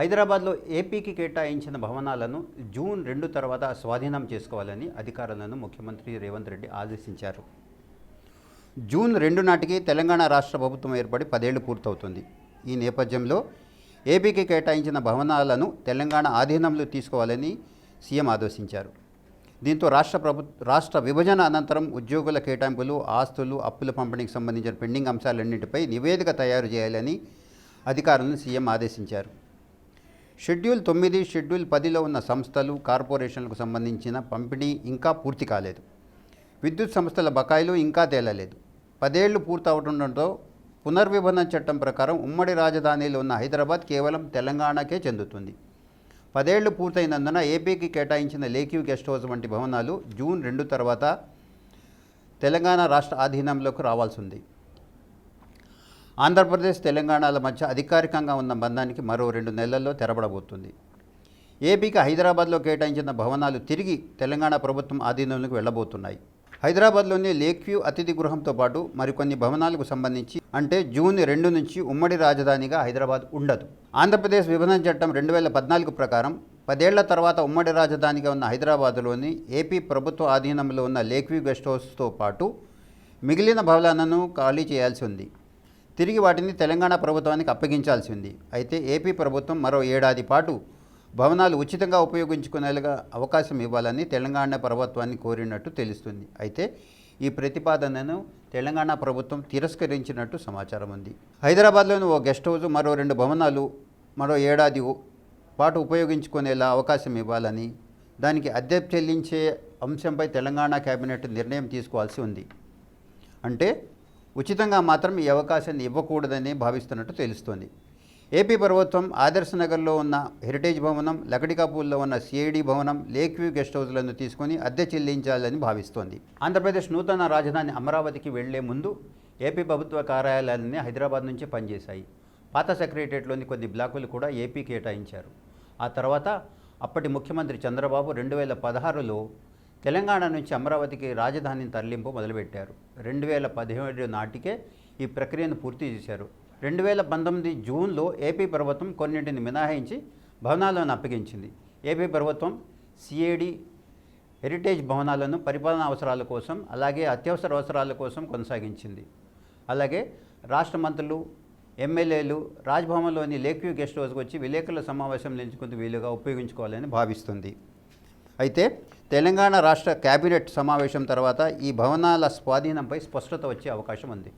హైదరాబాద్లో ఏపీకి కేటాయించిన భవనాలను జూన్ రెండు తర్వాత స్వాధీనం చేసుకోవాలని అధికారులను ముఖ్యమంత్రి రేవంత్ రెడ్డి ఆదేశించారు. జూన్ రెండు నాటికి తెలంగాణ రాష్ట్ర ప్రభుత్వం ఏర్పడి పదేళ్ళు పూర్తవుతుంది. ఈ నేపథ్యంలో ఏపీకి కేటాయించిన భవనాలను తెలంగాణ ఆధీనంలో తీసుకోవాలని సీఎం ఆదేశించారు. దీంతో రాష్ట్ర ప్రభు రాష్ట్ర విభజన అనంతరం ఉద్యోగుల కేటాయింపులు ఆస్తులు అప్పుల పంపిణీకి సంబంధించిన పెండింగ్ అంశాలన్నింటిపై నివేదిక తయారు చేయాలని అధికారులను సీఎం ఆదేశించారు. షెడ్యూల్ తొమ్మిది షెడ్యూల్ పదిలో ఉన్న సంస్థలు కార్పొరేషన్లకు సంబంధించిన పంపిణీ ఇంకా పూర్తి కాలేదు. విద్యుత్ సంస్థల బకాయిలు ఇంకా తేలలేదు. పదేళ్ళు పూర్తవుతుండటంతో పునర్విభజన చట్టం ప్రకారం ఉమ్మడి రాజధానిలో ఉన్న హైదరాబాద్ కేవలం తెలంగాణకే చెందుతుంది. పదేళ్ళు పూర్తయినందున ఏపీకి కేటాయించిన లేక్యూ గెస్ట్ హౌస్ వంటి భవనాలు జూన్ రెండు తర్వాత తెలంగాణ రాష్ట్ర ఆధీనంలోకి రావాల్సి ఉంది. ఆంధ్రప్రదేశ్ తెలంగాణల మధ్య అధికారికంగా ఉన్న బంధానికి మరో రెండు నెలల్లో తెరబడబోతుంది. ఏపీకి హైదరాబాద్లో కేటాయించిన భవనాలు తిరిగి తెలంగాణ ప్రభుత్వం ఆధీనంలోకి వెళ్ళబోతున్నాయి. హైదరాబాద్లోని లేక్ వ్యూ అతిథి గృహంతో పాటు మరికొన్ని భవనాలకు సంబంధించి అంటే జూన్ రెండు నుంచి ఉమ్మడి రాజధానిగా హైదరాబాద్ ఉండదు. ఆంధ్రప్రదేశ్ విభజన చట్టం రెండు వేల పద్నాలుగు ప్రకారం పదేళ్ళ తర్వాత ఉమ్మడి రాజధానిగా ఉన్న హైదరాబాద్లోని ఏపీ ప్రభుత్వ ఆధీనంలో ఉన్న లేక్ వ్యూ గెస్ట్ హౌస్తో పాటు మిగిలిన భవనాలను ఖాళీ చేయాల్సి ఉంది. తిరిగి వాటిని తెలంగాణ ప్రభుత్వానికి అప్పగించాల్సి ఉంది అయితే ఏపీ ప్రభుత్వం మరో ఏడాది పాటు భవనాలు ఉచితంగా ఉపయోగించుకునేలాగా అవకాశం ఇవ్వాలని తెలంగాణ ప్రభుత్వాన్ని కోరినట్టు తెలుస్తుంది. అయితే ఈ ప్రతిపాదనను తెలంగాణ ప్రభుత్వం తిరస్కరించినట్టు సమాచారం ఉంది. హైదరాబాద్లోని ఓ గెస్ట్ హౌస్ మరో రెండు భవనాలు మరో ఏడాది పాటు ఉపయోగించుకునేలా అవకాశం ఇవ్వాలని దానికి అద్దె చెల్లించే అంశంపై తెలంగాణ కేబినెట్ నిర్ణయం తీసుకోవాల్సి ఉంది. అంటే ఉచితంగా మాత్రం ఈ అవకాశాన్ని ఇవ్వకూడదని భావిస్తున్నట్టు తెలుస్తోంది. ఏపీ ప్రభుత్వం ఆదర్శ నగర్లో ఉన్న హెరిటేజ్ భవనం లకడికాపూర్లో ఉన్న సిఐడి భవనం లేక్ వ్యూ గెస్ట్ హౌస్లను తీసుకొని అద్దె చెల్లించాలని భావిస్తోంది. ఆంధ్రప్రదేశ్ నూతన రాజధాని అమరావతికి వెళ్ళే ముందు ఏపీ ప్రభుత్వ కార్యాలయాలన్నీ హైదరాబాద్ నుంచే పనిచేశాయి. పాత సెక్రటరియట్లోని కొన్ని బ్లాకులు కూడా ఏపీ కేటాయించారు. ఆ తర్వాత అప్పటి ముఖ్యమంత్రి చంద్రబాబు రెండు వేల పదహారులో తెలంగాణ నుంచి అమరావతికి రాజధాని తరలింపు మొదలుపెట్టారు. రెండు వేల పదిహేడు నాటికే ఈ ప్రక్రియను పూర్తి చేశారు. రెండు వేల పంతొమ్మిది జూన్లో ఏపీ ప్రభుత్వం కొన్నింటిని మినహాయించి భవనాలను అప్పగించింది. ఏపీ ప్రభుత్వం సిఏడి హెరిటేజ్ భవనాలను పరిపాలనా అవసరాల కోసం అలాగే అత్యవసర అవసరాల కోసం కొనసాగించింది. అలాగే రాష్ట్ర మంత్రులు ఎమ్మెల్యేలు రాజ్భవన్లోని లేక్యూ గెస్ట్ హౌస్కి వచ్చి విలేకరుల సమావేశం నిలుచుకుంటూ వీలుగా ఉపయోగించుకోవాలని భావిస్తుంది. అయితే తెలంగాణ రాష్ట్ర కేబినెట్ సమావేశం తర్వాత ఈ భవనాల స్వాధీనంపై స్పష్టత వచ్చే అవకాశం ఉంది.